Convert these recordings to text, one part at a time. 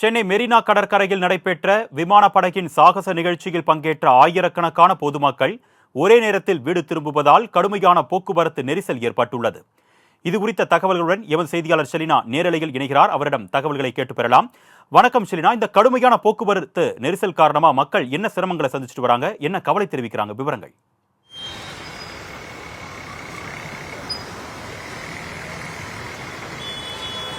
சென்னை மெரினா கடற்கரையில் நடைபெற்ற விமானப்படகின் சாகச நிகழ்ச்சியில் பங்கேற்ற ஆயிரக்கணக்கான பொதுமக்கள் ஒரே நேரத்தில் வீடு திரும்புவதால் கடுமையான போக்குவரத்து நெரிசல் ஏற்பட்டுள்ளது. இது குறித்த தகவல்களுடன் எமது செய்தியாளர் செலினா நேரலையில் இணைகிறார். அவரிடம் தகவல்களை கேட்டு பெறலாம். வணக்கம் செலினா இந்த கடுமையான போக்குவரத்து நெரிசல் காரணமா மக்கள் என்ன சிரமங்களை சந்திச்சுட்டு வராங்க? என்ன கவலை தெரிவிக்கிறாங்க? விவரங்கள்.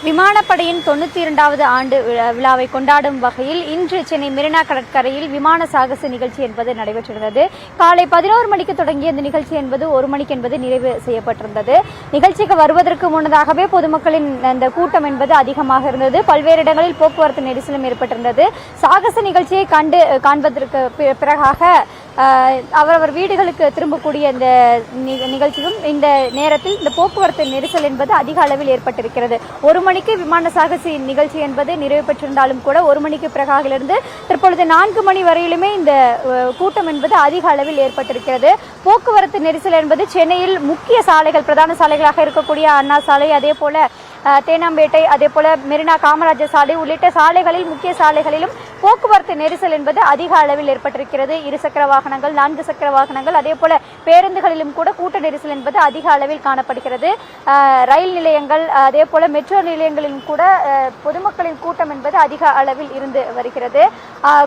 விமானப்படையின் தொண்ணூற்றி இரண்டாவது ஆண்டு விழாவை கொண்டாடும் வகையில் இன்று சென்னை மெரினா கடற்கரையில் விமான சாகச நிகழ்ச்சி என்பது நடைபெற்றிருந்தது. காலை பதினோரு மணிக்கு தொடங்கிய இந்த நிகழ்ச்சி என்பது ஒரு மணிக்கு என்பது நிறைவு செய்யப்பட்டிருந்தது. நிகழ்ச்சிக்கு வருவதற்கு முன்னதாகவே பொதுமக்களின் அந்த கூட்டம் என்பது அதிகமாக இருந்தது. பல்வேறு இடங்களில் போக்குவரத்து நெரிசலும் ஏற்பட்டிருந்தது. சாகச நிகழ்ச்சியை கண்டு காண்பதற்கு பிறகாக அவரவர் வீடுகளுக்கு திரும்பக்கூடிய இந்த நிகழ்ச்சியும் இந்த நேரத்தில் இந்த போக்குவரத்து நெரிசல் என்பது அதிக அளவில் ஏற்பட்டிருக்கிறது. ஒரு மணிக்கு விமான சாகசி நிகழ்ச்சி என்பது நிறைவு பெற்றிருந்தாலும் கூட ஒரு மணிக்கு பிறகாகிலிருந்து தற்பொழுது நான்கு மணி வரையிலுமே இந்த கூட்டம் என்பது அதிக அளவில் ஏற்பட்டிருக்கிறது. போக்குவரத்து நெரிசல் என்பது சென்னையில் முக்கிய சாலைகள் பிரதான சாலைகளாக இருக்கக்கூடிய அண்ணா சாலை அதே போல தேனாம்பேட்டை அதே போல மெரினா காமராஜர் சாலை உள்ளிட்ட சாலைகளில் முக்கிய சாலைகளிலும் போக்குவரத்து நெரிசல் என்பது அதிக அளவில் ஏற்பட்டிருக்கிறது. இருசக்கர வாகனங்கள் நான்கு சக்கர வாகனங்கள் அதே போல பேருந்துகளிலும் கூட கூட்ட நெரிசல் என்பது அதிக அளவில் காணப்படுகிறது. ரயில் நிலையங்கள் அதே போல மெட்ரோ நிலையங்களிலும் கூட பொதுமக்களின் கூட்டம் என்பது அதிக அளவில் இருந்து வருகிறது.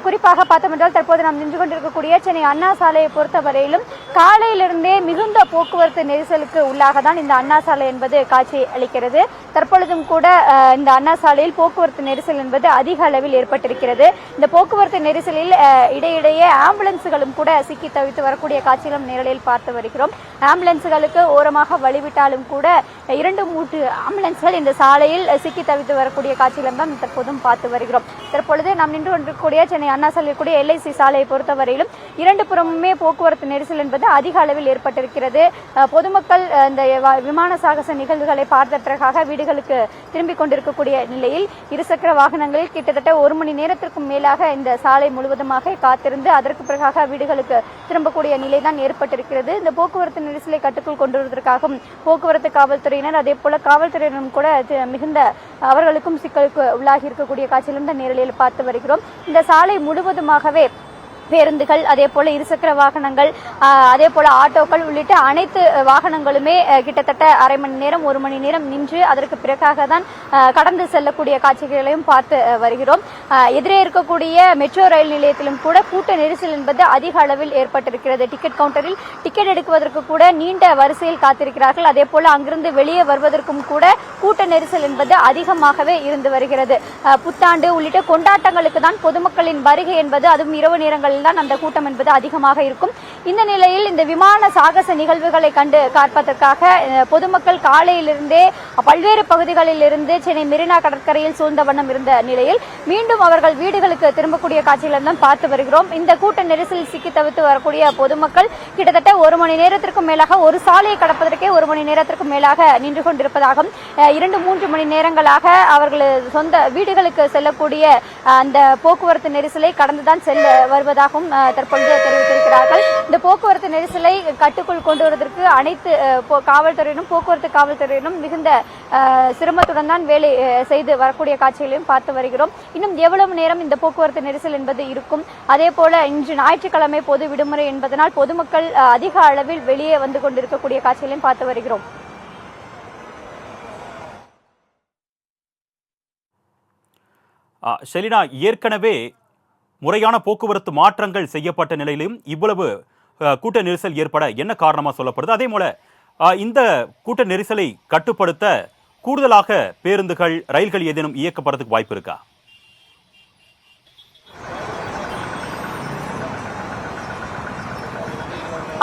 குறிப்பாக பார்த்தோம் என்றால் தற்போது நாம் நின்று கொண்டிருக்கக்கூடிய சென்னை அண்ணா சாலையை பொறுத்தவரையிலும் காலையிலிருந்தே மிகுந்த போக்குவரத்து நெரிசலுக்கு உள்ளாக தான் இந்த அண்ணா சாலை என்பது காட்சி அளிக்கிறது தற்பொழுதும் கூட இந்த அண்ணா சாலையில் போக்குவரத்து நெரிசல் என்பது அதிக அளவில் ஏற்பட்டிருக்கிறது. இந்த போக்குவரத்து நெரிசலில் இடையிடையே ஆம்புலன்ஸுகளும் கூட சிக்கி தவித்து வரக்கூடிய காட்சிகளும் நேரலையில் பார்த்து வருகிறோம். ஆம்புலன்ஸுகளுக்கு ஓரமாக வழிவிட்டாலும் கூட இரண்டு மூன்று ஆம்புலன்ஸ்கள் இந்த சாலையில் சிக்கி தவித்து வரக்கூடிய காட்சிகளும் தான் தற்போதும் பார்த்து வருகிறோம். தற்பொழுது நாம் நின்று கொண்டிருக்கக்கூடிய சென்னை அண்ணா சாலையில் கூடிய எல்ஐசி சாலையை பொறுத்தவரையிலும் இரண்டு புறமுமே போக்குவரத்து நெரிசல் என்பது அதிக அளவில் ஏற்பட்டிருக்கிறது. பொதுமக்கள் இந்த விமான சாகச நிகழ்வுகளை பார்த்த பிறகாக வீடுகளுக்கு திரும்பிக் கொண்டிருக்கக்கூடிய நிலையில் இருசக்கர வாகனங்களில் கிட்டத்தட்ட ஒரு மணி நேரத்திற்கும் மேலாக இந்த சாலை முழுவதுமாக காத்திருந்து அதற்கு பிறகாக வீடுகளுக்கு திரும்பக்கூடிய நிலை தான் ஏற்பட்டிருக்கிறது. இந்த போக்குவரத்து நெரிசலை கட்டுக்குள் கொண்டு வருவதற்காகவும் போக்குவரத்து காவல்துறையினர் அதே போல காவல்துறையினரும் கூட மிகுந்த அவர்களுக்கும் சிக்கலுக்கு உள்ளாகி இருக்கக்கூடிய காட்சியிலும் தான் நேரலையில் பார்த்து வருகிறோம். இந்த சாலை முழுவதுமாகவே பேருந்துகள் அதே போல இருசக்கர வாகனங்கள் அதே போல ஆட்டோக்கள் உள்ளிட்ட அனைத்து வாகனங்களுமே கிட்டத்தட்ட அரை மணி நேரம் ஒரு மணி நேரம் நின்று அதற்கு பிறகாக தான் கடந்து செல்லக்கூடிய காட்சிகளையும் பார்த்து வருகிறோம். எதிரே இருக்கக்கூடிய மெட்ரோ ரயில் நிலையத்திலும் கூட கூட்ட நெரிசல் என்பது அதிக அளவில் ஏற்பட்டிருக்கிறது. டிக்கெட் கவுண்டரில் டிக்கெட் எடுக்குவதற்கு கூட நீண்ட வரிசையில் காத்திருக்கிறார்கள். அதே போல அங்கிருந்து வெளியே வருவதற்கும் கூட கூட்ட நெரிசல் என்பது அதிகமாகவே இருந்து வருகிறது. புத்தாண்டு உள்ளிட்ட கொண்டாட்டங்களுக்கு தான் பொதுமக்களின் வருகை என்பது அதுவும் இரவு நேரங்கள் நேரங்களில் தான் அந்த கூட்டம் என்பது அதிகமாக இருக்கும். இந்த நிலையில் இந்த விமான சாகச நிகழ்வுகளை கண்டு காப்பதற்காக பொதுமக்கள் காலையிலிருந்தே பல்வேறு பகுதிகளில் இருந்து சென்னை மெரினா கடற்கரையில் சூழ்ந்த வண்ணம் இருந்த நிலையில் மீண்டும் அவர்கள் வீடுகளுக்கு திரும்பக்கூடிய காட்சிகளை தான் பார்த்து வருகிறோம். இந்த கூட்ட நெரிசலில் சிக்கி தவிர்த்து வரக்கூடிய பொதுமக்கள் கிட்டத்தட்ட ஒரு மணி நேரத்திற்கும் மேலாக ஒரு சாலையை கடப்பதற்கே ஒரு மணி நேரத்திற்கும் மேலாக நின்று கொண்டிருப்பதாகவும் இரண்டு மூன்று மணி நேரங்களாக அவர்கள் சொந்த வீடுகளுக்கு செல்லக்கூடிய அந்த போக்குவரத்து நெரிசலை கடந்துதான் செல்ல வருவதாகவும் தற்பொழுது தெரிவித்திருக்கிறார்கள். இந்த போக்குவரத்து நெரிசலை கட்டுக்குள் கொண்டு வருவதற்கு அனைத்து காவல்துறையினரும் போக்குவரத்து காவல்துறையினரும் மிகுந்த அஹ், சிரமத்துடன் தான் வேலை செய்து வரக்கூடிய காட்சிகளையும் பார்த்து வருகிறோம். இன்னும் எவ்வளவு நேரம் இந்த போக்குவரத்து நெரிசல் என்பது இருக்கும்? அதே போல இன்று ஞாயிற்றுக்கிழமை பொது விடுமுறை என்பதனால் பொதுமக்கள் அதிக அளவில் வெளியே வந்து கொண்டிருக்கக்கூடிய காட்சிகளையும் பார்த்து வருகிறோம். ஷெலினா ஏற்கனவே முறையான போக்குவரத்து மாற்றங்கள் செய்யப்பட்ட நிலையிலும் இவ்வளவு கூட்ட நெரிசல் ஏற்பட என்ன காரணமா சொல்லப்படுது? அதே போல இந்த கூட்ட நெரிசலை கட்டுப்படுத்த கூடுதலாக பேருந்துகள் ரயில்கள் ஏதேனும் இயக்கப்படுறதுக்கு வாய்ப்பு இருக்கா?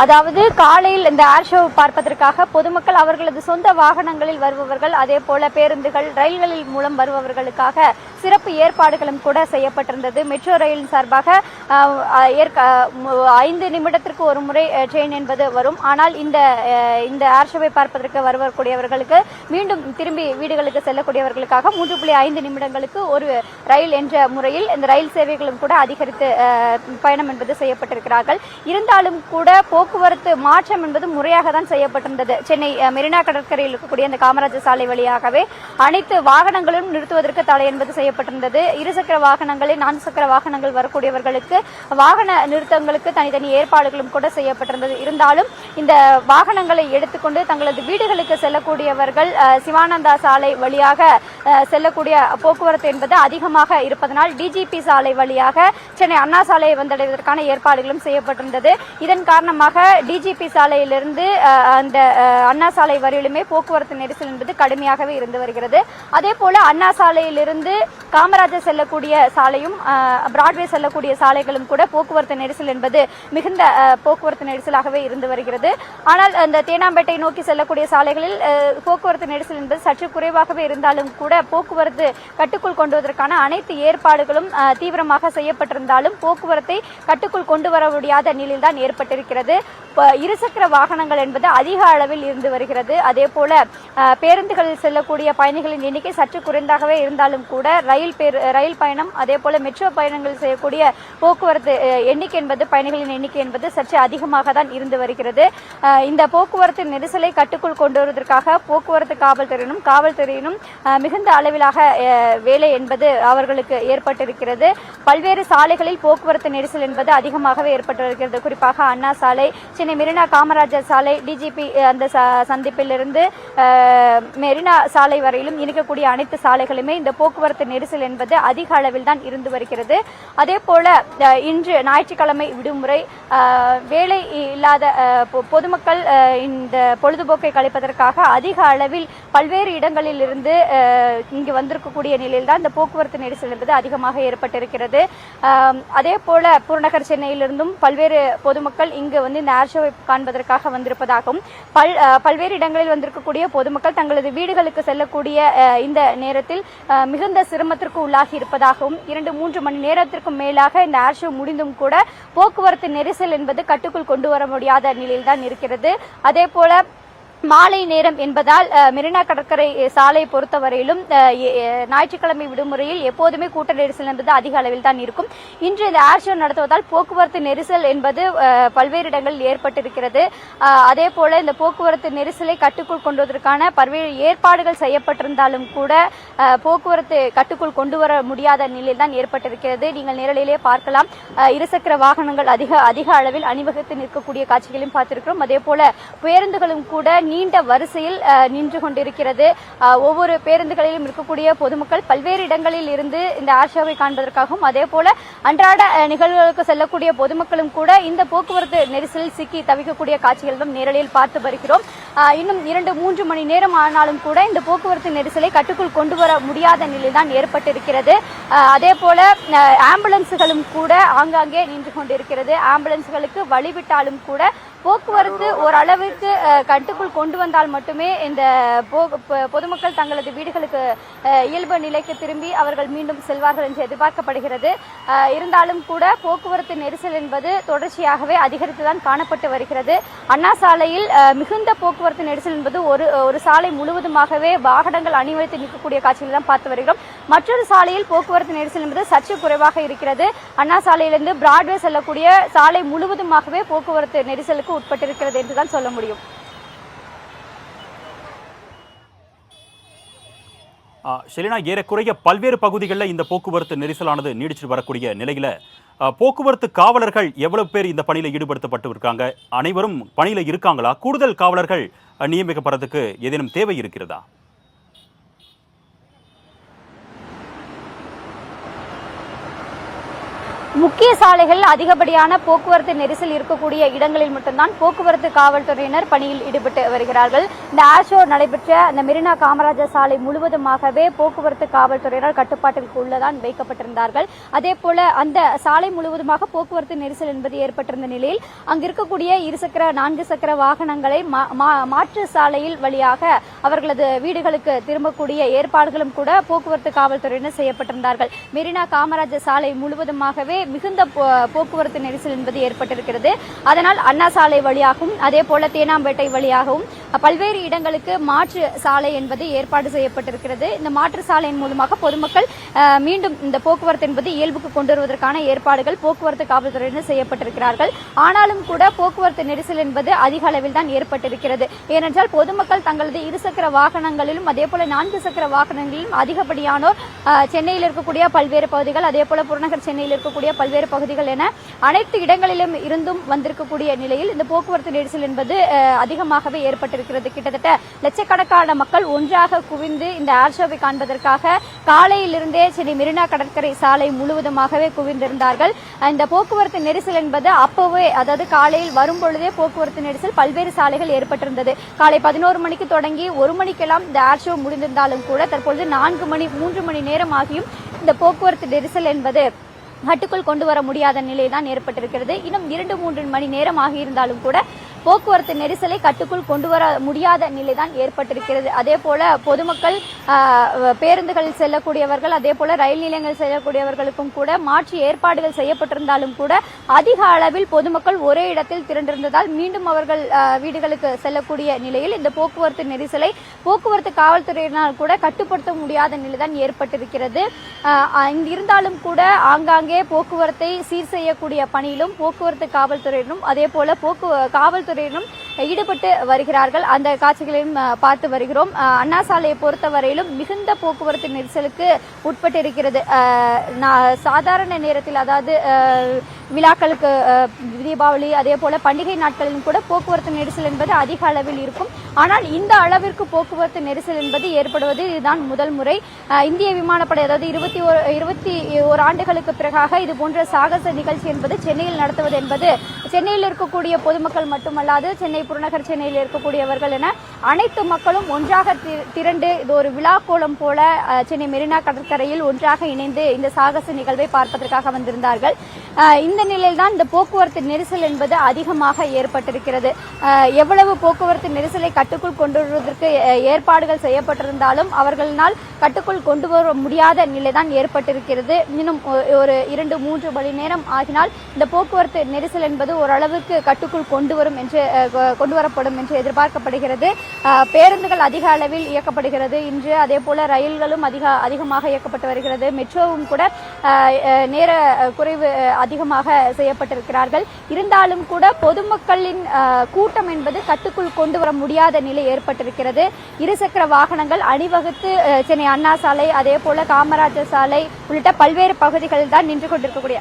அதாவது காலையில் இந்த ஏர் ஷோ பார்ப்பதற்காக பொதுமக்கள் அவர்களது சொந்த வாகனங்களில் வருபவர்கள் அதே போல பேருந்துகள் ரயில்களில் மூலம் வருபவர்களுக்காக சிறப்பு ஏற்பாடுகளும் கூட செய்யப்பட்டிருந்தது. மெட்ரோ ரயில் சார்பாக ஏற்க- ஐந்து நிமிடத்திற்கு ஒரு முறை ட்ரெயின் என்பது வரும். ஆனால் இந்த இந்த ஏர் ஷோவை பார்ப்பதற்கு வரக்கூடியவர்களுக்கு மீண்டும் திரும்பி வீடுகளுக்கு செல்லக்கூடியவர்களுக்காக மூன்று புள்ளி ஐந்து நிமிடங்களுக்கு ஒரு ரயில் என்ற முறையில் இந்த ரயில் சேவைகளும் கூட அதிகரித்து பயணம் என்பது செய்யப்பட்டிருக்கிறார்கள். இருந்தாலும் கூட போக்குவரத்து மாற்றம் என்பது முறையாக தான் செய்யப்பட்டிருந்தது. சென்னை மெரினா கடற்கரையில் இருக்கக்கூடிய அந்த காமராஜர் சாலை வழியாகவே அனைத்து வாகனங்களும் நிறுத்துவதற்கு தடை என்பது செய்யப்பட்டிருந்தது. இருசக்கர வாகனங்களில் நான்கு சக்கர வாகனங்கள் வரக்கூடியவர்களுக்கு வாகன நிறுத்தங்களுக்கு தனித்தனி ஏற்பாடுகளும் கூட செய்யப்பட்டிருந்தது. இருந்தாலும் இந்த வாகனங்களை எடுத்துக்கொண்டு தங்களது வீடுகளுக்கு செல்லக்கூடியவர்கள் சிவானந்தா சாலை வழியாக செல்லக்கூடிய போக்குவரத்து என்பது அதிகமாக இருப்பதனால் டிஜிபி சாலை வழியாக சென்னை அண்ணா சாலையை வந்தடைவதற்கான ஏற்பாடுகளும் செய்யப்பட்டிருந்தது. இதன் காரணமாக டிஜிபி சாலையிலிருந்து அந்த அண்ணா சாலை வரையிலுமே போக்குவரத்து நெரிசல் என்பது கடுமையாகவே இருந்து வருகிறது. அதே போல அண்ணா சாலையிலிருந்து காமராஜர் செல்லக்கூடிய சாலையும் பிராட்வே செல்லக்கூடிய சாலைகளும் கூட போக்குவரத்து நெரிசல் என்பது மிகுந்த போக்குவரத்து நெரிசலாகவே இருந்து வருகிறது. ஆனால் அந்த தேனாம்பேட்டை நோக்கி செல்லக்கூடிய சாலைகளில் போக்குவரத்து நெரிசல் என்பது சற்று குறைவாகவே இருந்தாலும் கூட போக்குவரத்து கட்டுக்குள் கொண்டு வருவதற்கான அனைத்து ஏற்பாடுகளும் தீவிரமாக செய்யப்பட்டிருந்தாலும் போக்குவரத்தை கட்டுக்குள் கொண்டு வர முடியாத நிலையில்தான் ஏற்பட்டிருக்கிறது. இருசக்கர வாகனங்கள் என்பது அதிக அளவில் இருந்து வருகிறது. அதே போல பேருந்துகளில் செல்லக்கூடிய பயணிகளின் எண்ணிக்கை சற்று குறைந்தாகவே இருந்தாலும் கூட ரயில் பேர் ரயில் பயணம் அதே போல மெட்ரோ பயணங்கள் செய்யக்கூடிய போக்குவரத்து எண்ணிக்கை என்பது பயணிகளின் எண்ணிக்கை என்பது சற்று அதிகமாக தான் இருந்து வருகிறது. இந்த போக்குவரத்து நெரிசலை கட்டுக்குள் கொண்டு வருவதற்காக போக்குவரத்து காவல்துறையினும் காவல்துறையினும் மிகுந்த அளவிலாக வேலை என்பது அவர்களுக்கு ஏற்பட்டிருக்கிறது. பல்வேறு சாலைகளில் போக்குவரத்து நெரிசல் என்பது அதிகமாகவே ஏற்பட்டு வருகிறது. குறிப்பாக அண்ணா சாலை சென்னை மெரினா காமராஜர் சாலை டிஜிபி அந்த சந்திப்பிலிருந்து மெரினா சாலை வரையிலும் இருக்கக்கூடிய அனைத்து சாலைகளுமே இந்த போக்குவரத்து நெரிசல் அரசியல் என்பது அதிக அளவில் தான் இருந்து வருகிறது. அதே போல இன்று ஞாயிற்றுக்கிழமை விடுமுறை வேலை இல்லாத பொதுமக்கள் இந்த பொழுதுபோக்கை கழிப்பதற்காக அதிக அளவில் பல்வேறு இடங்களில் இருந்து இங்கு வந்திருக்கக்கூடிய நிலையில் தான் இந்த போக்குவரத்து நெரிசல் என்பது அதிகமாக ஏற்பட்டிருக்கிறது. அதே போல புறநகர் சென்னையிலிருந்தும் பல்வேறு பொதுமக்கள் இங்கு வந்து இந்த ஏர் ஷோவை காண்பதற்காக வந்திருப்பதாகவும் பல் பல்வேறு இடங்களில் வந்திருக்கக்கூடிய பொதுமக்கள் தங்களது வீடுகளுக்கு செல்லக்கூடிய இந்த நேரத்தில் மிகுந்த சிரமத்தை சிரமத்திற்கு உள்ளாகி இருப்பதாகவும் இரண்டு மூன்று மணி நேரத்திற்கும் மேலாக இந்த ஏர் ஷோ முடிந்தும் கூட போக்குவரத்து நெரிசல் என்பது கட்டுக்குள் கொண்டு வர முடியாத நிலையில்தான் இருக்கிறது. அதே போல மாலை நேரம் என்பதால் மெரினா கடற்கரை சாலை பொறுத்தவரையிலும் ஞாயிற்றுக்கிழமை விடுமுறையில் எப்போதுமே கூட்ட நெரிசல் என்பது அதிக அளவில் தான் இருக்கும். இன்று இந்த ஏர் ஷோ நடத்துவதால் போக்குவரத்து நெரிசல் என்பது பல்வேறு இடங்களில் ஏற்பட்டிருக்கிறது. அதே போல இந்த போக்குவரத்து நெரிசலை கட்டுக்குள் கொண்டுவதற்கான பல்வேறு ஏற்பாடுகள் செய்யப்பட்டிருந்தாலும் கூட போக்குவரத்து கட்டுக்குள் கொண்டு வர முடியாத நிலையில் தான் ஏற்பட்டிருக்கிறது. நீங்கள் நேரலையிலே பார்க்கலாம். இருசக்கர வாகனங்கள் அதிக அதிக அளவில் அணிவகுத்து நிற்கக்கூடிய காட்சிகளையும் பார்த்திருக்கிறோம். அதே போல பேருந்துகளும் கூட நீண்ட வரிசையில் நின்று கொண்டிருக்கிறது. ஒவ்வொரு பேருந்துகளிலும் இருக்கக்கூடிய பொதுமக்கள் பல்வேறு இடங்களில் இருந்து இந்த ஏர் காண்பதற்காகவும் அதே போல அன்றாட நிகழ்வுகளுக்கு செல்லக்கூடிய பொதுமக்களும் கூட இந்த போக்குவரத்து நெரிசலில் சிக்கி தவிக்கக்கூடிய காட்சிகள் தான் நேரலையில் பார்த்து வருகிறோம். இன்னும் இரண்டு மூன்று மணி நேரம் ஆனாலும் கூட இந்த போக்குவரத்து நெரிசலை கட்டுக்குள் கொண்டு வர முடியாத நிலை தான் ஏற்பட்டிருக்கிறது. அதே போல ஆம்புலன்ஸுகளும் கூட ஆங்காங்கே நின்று கொண்டிருக்கிறது. ஆம்புலன்ஸ்களுக்கு வழிவிட்டாலும் கூட போக்குவரத்து ஓரளவிற்கு கட்டுக்குள் கொண்டு வந்தால் மட்டுமே இந்த போ- பொதுமக்கள் தங்களது வீடுகளுக்கு இயல்பு நிலைக்கு திரும்பி அவர்கள் மீண்டும் செல்வார்கள் என்று எதிர்பார்க்கப்படுகிறது. இருந்தாலும் கூட போக்குவரத்து நெரிசல் என்பது தொடர்ச்சியாகவே அதிகரித்துதான் காணப்பட்டு வருகிறது. அண்ணா சாலையில் மிகுந்த போக்குவரத்து நெரிசல் என்பது ஒரு ஒரு சாலை முழுவதுமாகவே வாகனங்கள் அணிவகுத்து நிற்கக்கூடிய காட்சிகளை தான் பார்த்து வருகிறோம். மற்றொரு சாலையில் போக்குவரத்து நெரிசல் என்பது சற்று குறைவாக இருக்கிறது. அண்ணா சாலையிலிருந்து பிராட்வே செல்லக்கூடிய சாலை முழுவதுமாகவே போக்குவரத்து நெரிசலுக்கு உட்பட்டிருக்கிறது என்றுதான் சொல்ல முடியும். ஷெலினா ஏறக்குறைய பல்வேறு பகுதிகளில் இந்த போக்குவரத்து நெரிசலானது நீடிச்சிட்டு வரக்கூடிய நிலையில் போக்குவரத்து காவலர்கள் எவ்வளவு பேர் இந்த பணியில் ஈடுபடுத்தப்பட்டு இருக்காங்க அனைவரும் பணியில் இருக்காங்களா? கூடுதல் காவலர்கள் நியமிக்கப்படுறதுக்கு ஏதேனும் தேவை இருக்கிறதா? முக்கிய சாலைகள் அதிகப்படியான போக்குவரத்து நெரிசல் இருக்கக்கூடிய இடங்களில் மட்டும்தான் போக்குவரத்து காவல்துறையினர் பணியில் ஈடுபட்டு வருகிறார்கள். இந்த ஆஷோ நடைபெற்ற இந்த மெரினா காமராஜர் சாலை முழுவதுமாகவே போக்குவரத்து காவல்துறையினர் கட்டுப்பாட்டிற்கு உள்ளதான் வைக்கப்பட்டிருந்தார்கள். அதே போல அந்த சாலை முழுவதுமாக போக்குவரத்து நெரிசல் என்பது ஏற்பட்டிருந்த நிலையில் அங்கு இருக்கக்கூடிய இருசக்கர நான்கு சக்கர வாகனங்களை மா- மா- மாற்று சாலையில் வழியாக அவர்களது வீடுகளுக்கு திரும்பக்கூடிய ஏற்பாடுகளும் கூட போக்குவரத்து காவல்துறையினர் செய்யப்பட்டிருந்தார்கள். மெரினா காமராஜர் சாலை முழுவதுமாகவே மிகுந்த போக்குவரத்து நெரிசல் என்பது ஏற்பட்டிருக்கிறது. அதனால் அண்ணா சாலை வழியாகவும் அதே போல தேனாம்பேட்டை வழியாகவும் பல்வேறு இடங்களுக்கு மாற்று சாலை என்பது ஏற்பாடு செய்யப்பட்டிருக்கிறது. இந்த மாற்று சாலையின் மூலமாக பொதுமக்கள் மீண்டும் இந்த போக்குவரத்து என்பது இயல்புக்கு கொண்டு வருவதற்கான ஏற்பாடுகள் போக்குவரத்து காவல்துறையினர் செய்யப்பட்டிருக்கிறார்கள். ஆனாலும் கூட போக்குவரத்து நெரிசல் என்பது அதிக அளவில் தான் ஏற்பட்டிருக்கிறது. ஏனென்றால் பொதுமக்கள் தங்களது இருசக்கர வாகனங்களிலும் அதே போல நான்கு சக்கர வாகனங்களிலும் அதிகப்படியானோர் சென்னையில் இருக்கக்கூடிய பல்வேறு பகுதிகள் அதே போல புறநகர் சென்னையில் இருக்கக்கூடிய பல்வேறு பகுதிகள் என அனைத்து இடங்களிலும் இருந்தும் வந்திருக்கக்கூடிய நிலையில் இந்த போக்குவரத்து நெரிசல் என்பது அதிகமாகவே ஏற்பட்டிருக்கிறது. கிட்டத்தட்ட லட்சக்கணக்கான மக்கள் ஒன்றாக குவிந்து இந்த ஏர் ஷோவை காண்பதற்காக காலையிலிருந்தே சென்னை மெரினா கடற்கரை சாலை முழுவதுமாகவே குவிந்திருந்தார்கள். இந்த போக்குவரத்து நெரிசல் என்பது அப்பவே அதாவது காலையில் வரும்பொழுதே போக்குவரத்து நெரிசல் பல்வேறு சாலைகள் ஏற்பட்டிருந்தது. காலை பதினோரு மணிக்கு தொடங்கி ஒரு மணிக்கெல்லாம் இந்த ஏர் ஷோ முடிந்திருந்தாலும் கூட தற்பொழுது நான்கு மணி மூன்று மணி நேரம் ஆகியும் இந்த போக்குவரத்து நெரிசல் என்பது கட்டுக்குள் கொண்டு வர முடியாத நிலை தான் ஏற்பட்டிருக்கிறது. இன்னும் இரண்டு மூன்று மணி நேரம் ஆகியிருந்தாலும் கூட போக்குவரத்து நெரிசலை கட்டுக்குள் கொண்டு வர முடியாத நிலை தான் ஏற்பட்டிருக்கிறது. அதே போல பொதுமக்கள் பேருந்துகளில் செல்லக்கூடியவர்கள் அதே போல ரயில் நிலையங்கள் செல்லக்கூடியவர்களுக்கும் கூட மாற்று ஏற்பாடுகள் செய்யப்பட்டிருந்தாலும் கூட அதிக அளவில் பொதுமக்கள் ஒரே இடத்தில் திரண்டிருந்ததால் மீண்டும் அவர்கள் வீடுகளுக்கு செல்லக்கூடிய நிலையில் இந்த போக்குவரத்து நெரிசலை போக்குவரத்து காவல்துறையினால் கூட கட்டுப்படுத்த முடியாத நிலை தான் ஏற்பட்டிருக்கிறது இருந்தாலும் கூட ஆங்காங்கே போக்குவரத்தை சீர் செய்யக்கூடிய பணியிலும் போக்குவரத்து காவல்துறையினரும் அதே போல போக்கு காவல்துறையினரும் ஈடுபட்டு வருகிறார்கள். அந்த காட்சிகளையும் பார்த்து வருகிறோம். அண்ணா சாலையை பொறுத்தவரையிலும் மிகுந்த போக்குவரத்து நெரிசலுக்கு உட்பட்டிருக்கிறது. சாதாரண நேரத்தில் அதாவது விழாக்களுக்கு தீபாவளி அதே போல பண்டிகை நாட்களிலும் கூட போக்குவரத்து நெரிசல் என்பது அதிக அளவில் இருக்கும். ஆனால் இந்த அளவிற்கு போக்குவரத்து நெரிசல் என்பது ஏற்படுவது இதுதான் முதல் முறை. இந்திய விமானப்படை அதாவது இருபத்தி ஒரு இருபத்தி ஒரு ஆண்டுகளுக்கு பிறகாக இது போன்ற சாகச நிகழ்ச்சி என்பது சென்னையில் நடத்துவது என்பது சென்னையில் இருக்கக்கூடிய பொதுமக்கள் மட்டுமல்லாது சென்னை புறநகர் சென்னையில் இருக்கக்கூடியவர்கள் என அனைத்து மக்களும் ஒன்றாக திரண்டு இது ஒரு விழா கோலம் போல சென்னை மெரினா கடற்கரையில் ஒன்றாக இணைந்து இந்த சாகச நிகழ்வை பார்ப்பதற்காக வந்திருந்தார்கள். இந்த இந்த நிலையில்தான் இந்த போக்குவரத்து நெரிசல் என்பது அதிகமாக ஏற்பட்டிருக்கிறது. எவ்வளவு போக்குவரத்து நெரிசலை கட்டுக்குள் கொண்டு வருவதற்கு ஏற்பாடுகள் செய்யப்பட்டிருந்தாலும் அவர்களால் கட்டுக்குள் கொண்டு வர முடியாத நிலைதான் ஏற்பட்டிருக்கிறது. இன்னும் ஒரு இரண்டு மூன்று மணி நேரம் ஆகினால் இந்த போக்குவரத்து நெரிசல் என்பது ஓரளவுக்கு கட்டுக்குள் கொண்டு வரும் என்று கொண்டு வரப்படும் என்று எதிர்பார்க்கப்படுகிறது. பேருந்துகள் அதிக அளவில் இயக்கப்படுகிறது. இன்று அதே போல ரயில்களும் அதிக அதிகமாக இயக்கப்பட்டு வருகிறது. மெட்ரோவும் கூட நேர குறைவு அதிகமாக அதிகமாக செய்யப்பட்டிருக்கிறார்கள். இருந்தாலும் கூட பொதுமக்களின் கூட்டம் என்பது கட்டுக்குள் கொண்டு வர முடியாத நிலை ஏற்பட்டிருக்கிறது. இருசக்கர வாகனங்கள் அணிவகுத்து சென்னை அண்ணா சாலை அதே போல காமராஜர் சாலை உள்ளிட்ட பல்வேறு பகுதிகளில் தான் நின்று கொண்டிருக்கக்கூடிய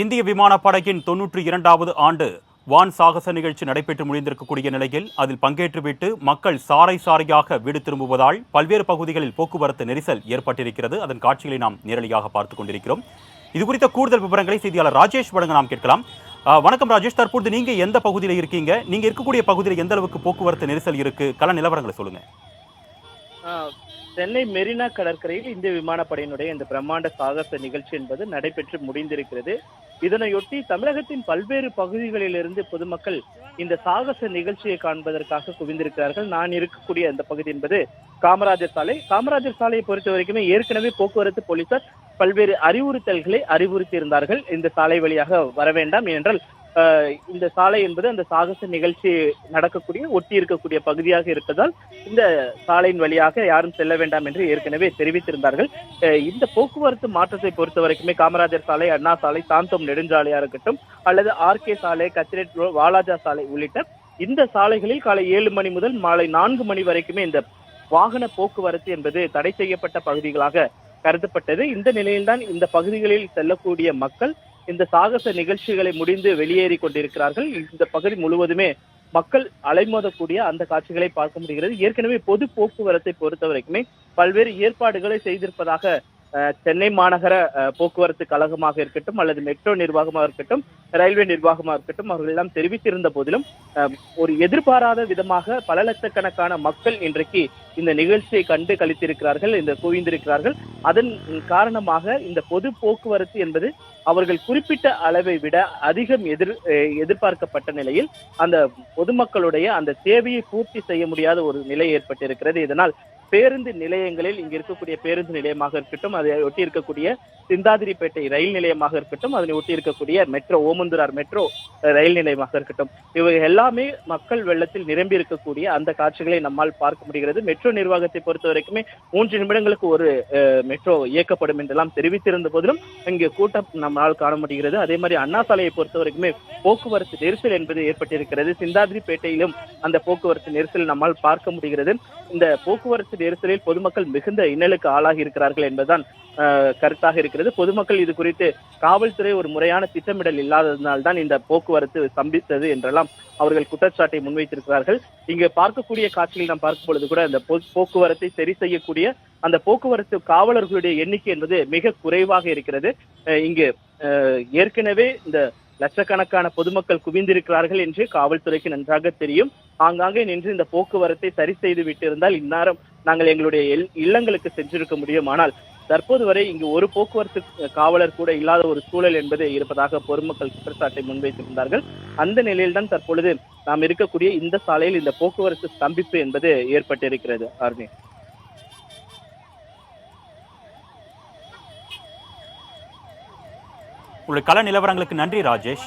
இந்திய விமானப்படையின் தொன்னூற்றி இரண்டாவது ஆண்டு வான் சாகச நிகழ்ச்சி நடைபெற்று முடிந்திருக்கக்கூடிய நிலையில் அதில் பங்கேற்றுவிட்டு மக்கள் சாறை சாறையாக வீடு திரும்புவதால் பல்வேறு பகுதிகளில் போக்குவரத்து நெரிசல் ஏற்பட்டிருக்கிறது. அதன் காட்சிகளை நாம் நேரடியாக பார்த்துக் கொண்டிருக்கிறோம். இது குறித்த கூடுதல் விவரங்களை செய்தியாளர் ராஜேஷ் வழங்க நாம் கேட்கலாம். வணக்கம் ராஜேஷ். தற்போது நீங்க எந்த பகுதியில் இருக்கீங்க? நீங்க இருக்கக்கூடிய பகுதியில் எந்த அளவுக்கு போக்குவரத்து நெரிசல் இருக்கு? கள நிலவரங்களை சொல்லுங்க. ஆஹ் சென்னை மெரினா கடற்கரையில் இந்திய விமானப்படையினுடைய இந்த பிரம்மாண்ட சாகச நிகழ்ச்சி என்பது நடைபெற்று முடிந்திருக்கிறது. இதனையொட்டி தமிழகத்தின் பல்வேறு பகுதிகளிலிருந்து பொதுமக்கள் இந்த சாகச நிகழ்ச்சியை காண்பதற்காக குவிந்திருக்கிறார்கள். நான் இருக்கக்கூடிய அந்த பகுதி என்பது காமராஜர் சாலை. காமராஜர் சாலையை பொறுத்த வரைக்குமே ஏற்கனவே போக்குவரத்து போலீசார் பல்வேறு அறிவுறுத்தல்களை அறிவுறுத்தி இருந்தார்கள் இந்த சாலை வழியாக வர வேண்டாம். ஏனென்றால் இந்த சாலை என்பது அந்த சாகச நிகழ்ச்சி நடக்கக்கூடிய ஒட்டி இருக்கக்கூடிய பகுதியாக இருப்பதால் இந்த சாலையின் வழியாக யாரும் செல்ல வேண்டாம் என்று ஏற்கனவே தெரிவித்திருந்தார்கள். இந்த போக்குவரத்து மாற்றத்தை பொறுத்த வரைக்குமே காமராஜர் சாலை அண்ணா சாலை சாந்தோம் நெடுஞ்சாலையா இருக்கட்டும் அல்லது ஆர்கே சாலை கத்திரெட் வாலாஜா சாலை உள்ளிட்ட இந்த சாலைகளில் காலை ஏழு மணி முதல் மாலை நான்கு மணி வரைக்குமே இந்த வாகன போக்குவரத்து என்பது தடை செய்யப்பட்ட பகுதிகளாக கருதப்பட்டது. இந்த நிலையில்தான் இந்த பகுதிகளில் செல்லக்கூடிய மக்கள் இந்த சாகச நிகழ்ச்சிகளை முடிந்து வெளியேறி கொண்டிருக்கிறார்கள். இந்த பகுதி முழுவதுமே மக்கள் அலைமோதக்கூடிய அந்த காட்சிகளை பார்க்க முடிகிறது. ஏற்கனவே பொது போக்குவரத்தை பொறுத்த வரைக்குமே பல்வேறு ஏற்பாடுகளை செய்திருப்பதாக சென்னை மாநகர அஹ், போக்குவரத்து கழகமாக இருக்கட்டும் அல்லது மெட்ரோ நிர்வாகமாக இருக்கட்டும் ரயில்வே நிர்வாகமாக இருக்கட்டும் அவர்கள் எல்லாம் தெரிவித்திருந்த போதிலும் அஹ், ஒரு எதிர்பாராத விதமாக பல லட்சக்கணக்கான மக்கள் இன்றைக்கு இந்த நிகழ்ச்சியை கண்டு கழித்திருக்கிறார்கள் இந்த குவிந்திருக்கிறார்கள். அதன் காரணமாக இந்த பொது போக்குவரத்து என்பது அவர்கள் குறிப்பிட்ட அளவை விட அதிகம் எதிர் அஹ், எதிர்பார்க்கப்பட்ட நிலையில் அந்த பொதுமக்களுடைய அந்த தேவையை பூர்த்தி செய்ய முடியாத ஒரு நிலை ஏற்பட்டிருக்கிறது. இதனால் பேருந்து நிலையங்களில் இங்க இருக்கக்கூடிய பேருந்து நிலையமாக இருக்கட்டும் அதை ஒட்டி இருக்கக்கூடிய சிந்தாதிரிப்பேட்டை ரயில் நிலையமாக இருக்கட்டும் அதனை ஒட்டி இருக்கக்கூடிய மெட்ரோ ஓமந்தூரார் மெட்ரோ ரயில் நிலையமாக இருக்கட்டும். இவை எல்லாமே மக்கள் வெள்ளத்தில் நிரம்பி இருக்கக்கூடிய அந்த காட்சிகளை நம்மால் பார்க்க முடிகிறது. மெட்ரோ நிர்வாகத்தை பொறுத்த வரைக்குமே மூன்று நிமிடங்களுக்கு ஒரு மெட்ரோ இயக்கப்படும் என்றெல்லாம் தெரிவித்திருந்த போதிலும் இங்கு கூட்டம் நம்மால் காண முடிகிறது. அதே மாதிரி அண்ணா சாலையை பொறுத்த வரைக்குமே போக்குவரத்து நெரிசல் என்பது ஏற்பட்டிருக்கிறது. சிந்தாதிரிப்பேட்டையிலும் அந்த போக்குவரத்து நெரிசல் நம்மால் பார்க்க முடிகிறது. இந்த போக்குவரத்து நெரிசலில் பொதுமக்கள் மிகுந்த இன்னலுக்கு ஆளாகி இருக்கிறார்கள் என்பதுதான் கருத்தாக இருக்கிறது. பொதுமக்கள் இது குறித்து காவல்துறை ஒரு முறையான திட்டமிடல் இல்லாததினால்தான் இந்த போக்குவரத்து ஸ்தம்பித்தது என்றெல்லாம் அவர்கள் குற்றச்சாட்டை முன்வைத்திருக்கிறார்கள். இங்கு பார்க்கக்கூடிய காட்சியில் நாம் பார்க்கும் பொழுது கூட அந்த போக்குவரத்தை சரி செய்யக்கூடிய அந்த போக்குவரத்து காவலர்களுடைய எண்ணிக்கை என்பது மிக குறைவாக இருக்கிறது. இங்கு ஏற்கனவே இந்த லட்சக்கணக்கான பொதுமக்கள் குவிந்திருக்கிறார்கள் என்று காவல்துறைக்கு நன்றாக தெரியும். ஆங்காங்கே நின்று இந்த போக்குவரத்தை சரி செய்து விட்டிருந்தால் இந்நேரம் நாங்கள் எங்களுடைய இல்லங்களுக்கு சென்றிருக்க முடியும். ஆனால் தற்போது வரை இங்கு ஒரு போக்குவரத்து காவலர் கூட இல்லாத ஒரு சூழல் என்பது இருப்பதாக பொதுமக்கள் குற்றச்சாட்டை முன்வைத்திருந்தார்கள். அந்த நிலையில்தான் தற்பொழுது நாம் இருக்கக்கூடிய இந்த சாலையில் இந்த போக்குவரத்து ஸ்தம்பிப்பு என்பது ஏற்பட்டிருக்கிறது ஆர்மி. உங்களுடைய கள நிலவரங்களுக்கு நன்றி ராஜேஷ்.